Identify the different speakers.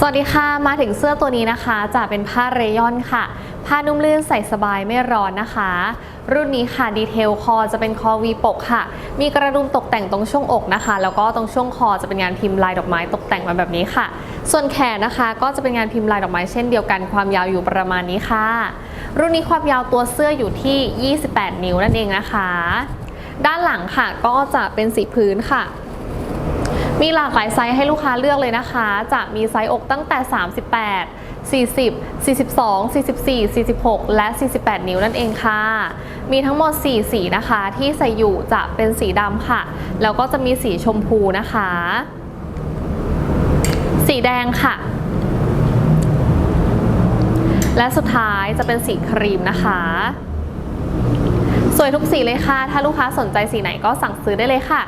Speaker 1: สวัสดีค่ะ มาถึงเสื้อตัวนี้นะคะจะเป็นผ้าเรยอนค่ะ ผ้านุ่มลื่นใส่สบายไม่ร้อนนะคะ รุ่นนี้ค่ะดีเทลคอจะเป็นคอวีปกค่ะ มีกระดุมตกแต่งตรงช่วงอกนะคะ แล้วก็ตรงช่วงคอจะเป็นงานพิมพ์ลายดอกไม้ตกแต่งมาแบบนี้ค่ะ ส่วนแขนนะคะก็จะเป็นงานพิมพ์ลายดอกไม้เช่นเดียวกันความยาวอยู่ประมาณนี้ค่ะ รุ่นนี้ความยาวตัวเสื้ออยู่ที่ 28 นิ้วนั่นเองนะคะ ด้านหลังค่ะก็จะเป็นสีพื้นค่ะ มีหลากหลายไซส์ให้ลูกค้าเลือกเลยนะคะ จะมีไซส์อกตั้งแต่ 38 40 42 44 46 และ 48 นิ้วนั่นเองค่ะ มีทั้งหมด 4 สีนะคะ ที่ใส่อยู่จะเป็นสีดำค่ะ แล้วก็จะมีสีชมพูนะคะ สีแดงค่ะ และสุดท้ายจะเป็นสีครีมนะคะ สวยทุกสีเลยค่ะ ถ้าลูกค้าสนใจสีไหนก็สั่งซื้อได้เลยค่ะ